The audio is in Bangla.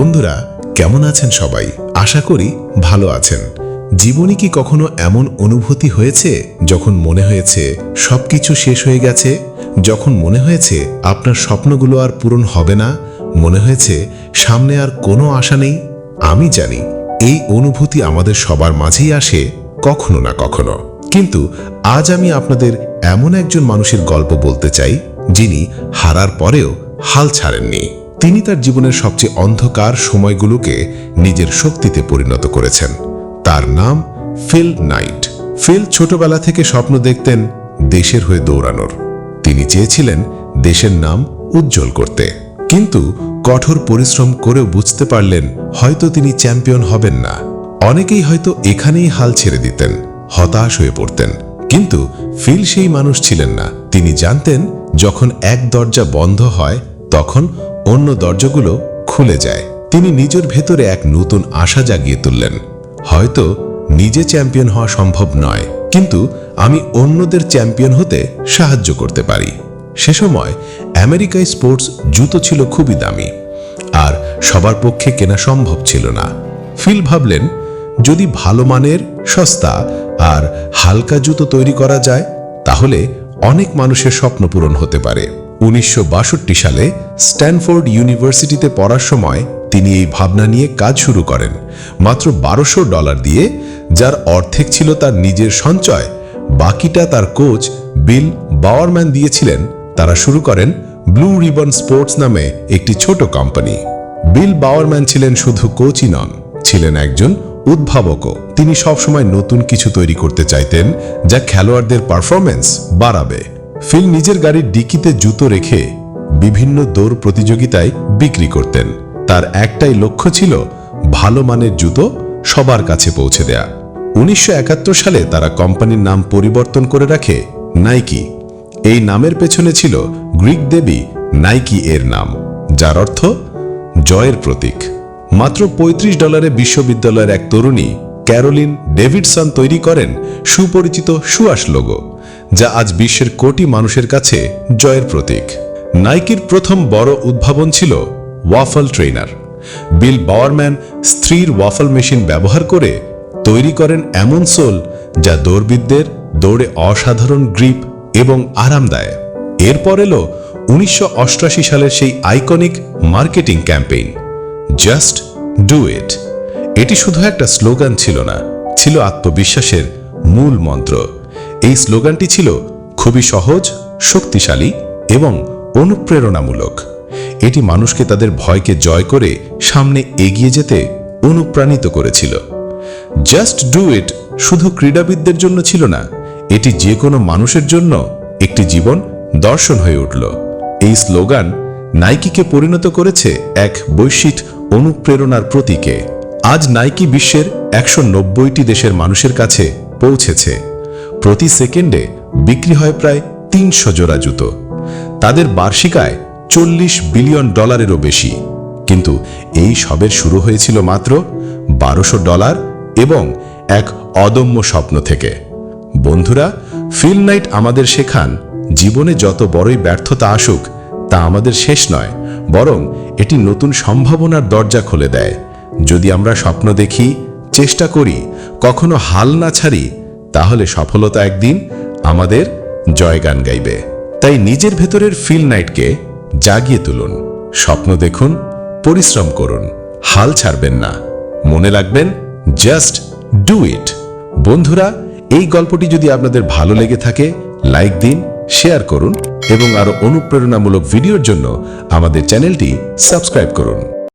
বন্ধুরা, কেমন আছেন সবাই? আশা করি ভালো আছেন। জীবনে কি কখনো এমন অনুভূতি হয়েছে যখন মনে হয়েছে সবকিছু শেষ হয়ে গেছে? যখন মনে হয়েছে আপনার স্বপ্নগুলো আর পূরণ হবে না? মনে হয়েছে সামনে আর কোনো আশা নেই? আমি জানি এই অনুভূতি আমাদের সবার মাঝেই আসে কখনো না কখনো। কিন্তু আজ আমি আপনাদের এমন একজন মানুষের গল্প বলতে চাই, যিনি হারার পরেও হাল ছাড়েননি। তিনি তার জীবনের সবচেয়ে অন্ধকার সময়গুলোকে নিজের শক্তিতে পরিণত করেছেন। তার নাম ফিল নাইট। ফিল ছোটবেলা থেকে স্বপ্ন দেখতেন দেশের হয়ে দৌড়ানোর। তিনি চেয়েছিলেন দেশের নাম উজ্জ্বল করতে। কিন্তু কঠোর পরিশ্রম করেও বুঝতে পারলেন হয়তো তিনি চ্যাম্পিয়ন হবেন না। অনেকেই হয়তো এখানেই হাল ছেড়ে দিতেন, হতাশ হয়ে পড়তেন। কিন্তু ফিল সেই মানুষ ছিলেন না। তিনি জানতেন যখন এক দরজা বন্ধ হয়, তখন অন্য দরজাগুলো খুলে যায়। তিনি নিজের ভেতরে এক নতুন আশা জাগিয়ে তুললেন। হয়তো নিজে চ্যাম্পিয়ন হওয়া সম্ভব নয়, কিন্তু আমি অন্যদের চ্যাম্পিয়ন হতে সাহায্য করতে পারি। সে সময় আমেরিকায় স্পোর্টস জুতো ছিল খুবই দামি, আর সবার পক্ষে কেনা সম্ভব ছিল না। ফিল ভাবলেন, যদি ভালো মানের, সস্তা আর হালকা জুতো তৈরি করা যায়, তাহলে অনেক মানুষের স্বপ্ন পূরণ হতে পারে। উনিশশো বাষট্টি সালে স্ট্যানফোর্ড ইউনিভার্সিটিতে পড়ার সময় তিনি এই ভাবনা নিয়ে কাজ শুরু করেন, মাত্র বারোশো ডলার দিয়ে, যার অর্ধেক ছিল তার নিজের সঞ্চয়। বাকিটা তার কোচ বিল বাওয়ারম্যান দিয়েছিলেন। তারা শুরু করেন ব্লু রিবন স্পোর্টস নামে একটি ছোট কোম্পানি। বিল বাওয়ারম্যান ছিলেন শুধু কোচই নন, ছিলেন একজন উদ্ভাবকও। তিনি সবসময় নতুন কিছু তৈরি করতে চাইতেন, যা খেলোয়াড়দের পারফরমেন্স বাড়াবে। ফিল নিজের গাড়ির ডিকিতে জুতো রেখে বিভিন্ন দৌড় প্রতিযোগিতায় বিক্রি করতেন। তার একটাই লক্ষ্য ছিল ভালো মানের জুতো সবার কাছে পৌঁছে দেয়া। উনিশশো একাত্তর সালে তারা কোম্পানির নাম পরিবর্তন করে রাখে নাইকি। এই নামের পেছনে ছিল গ্রিক দেবী নাইকি এর নাম, যার অর্থ জয়ের প্রতীক। মাত্র ৩৫ ডলারে বিশ্ববিদ্যালয়ের এক তরুণী ক্যারোলিন ডেভিডসন তৈরি করেন সুপরিচিত সুয়াস লোগো। যা আজ বিশ্বের কোটি মানুষের কাছে জয়ের প্রতীক। নাইকির প্রথম বড় উদ্ভাবন ছিল ওয়াফল ট্রেনার বিল বাওয়ারম্যান স্ত্রীর ওয়াফল মেশিন ব্যবহার করে তৈরি করেন এমন সোল যা দৌড়বিদদের দৌড়ে অসাধারণ গ্রিপ এবং আরাম দেয় এরপর এলো উনিশশো অষ্টআশি সালের সেই iconic marketing campaign. Just do it. এটি শুধু একটা স্লোগান ছিল না, ছিল আত্মবিশ্বাসের মূল মন্ত্র। এই স্লোগানটি ছিল খুবই সহজ, শক্তিশালী এবং অনুপ্রেরণামূলক। এটি মানুষকে তাদের ভয়কে জয় করে সামনে এগিয়ে যেতে অনুপ্রাণিত করেছিল। জাস্ট ডু ইট শুধু ক্রীড়াবিদদের জন্য ছিল না, এটি যে কোনো মানুষের জন্য একটি জীবন দর্শন হয়ে উঠল। এই স্লোগান নাইকিকে পরিণত করেছে এক বৈশ্বিক অনুপ্রেরণার প্রতীকে। আজ নাইকি বিশ্বের একশো দেশের মানুষের কাছে পৌঁছেছে। প্রতি সেকেন্ডে বিক্রি হয় প্রায় তিনশো জোড়া জুতো। তাদের বার্ষিক আয় চল্লিশ বিলিয়ন ডলারেরও বেশি। কিন্তু এই সবের শুরু হয়েছিল মাত্র বারোশো ডলার এবং এক অদম্য স্বপ্ন থেকে। বন্ধুরা, ফিল নাইট আমাদের শেখান, জীবনে যত বড়ই ব্যর্থতা আসুক, তা আমাদের শেষ নয়, বরং এটি নতুন সম্ভাবনার দরজা খুলে দেয়। যদি আমরা স্বপ্ন দেখি, চেষ্টা করি, কখনো হাল না ছাড়ি তাহলে সফলতা একদিন আমাদের জয়গান গাইবে। তাই নিজের ভেতরের ফিল নাইটকে জাগিয়ে তুলুন। স্বপ্ন দেখুন, পরিশ্রম করুন। হাল ছাড়বেন না। মনে রাখবেন জাস্ট ডু ইট বন্ধুরা, এই গল্পটি যদি আপনাদের ভালো লেগে থাকে লাইক দিন শেয়ার করুন এবং আরও অনুপ্রেরণামূলক ভিডিওর জন্য আমাদের চ্যানেলটি সাবস্ক্রাইব করুন।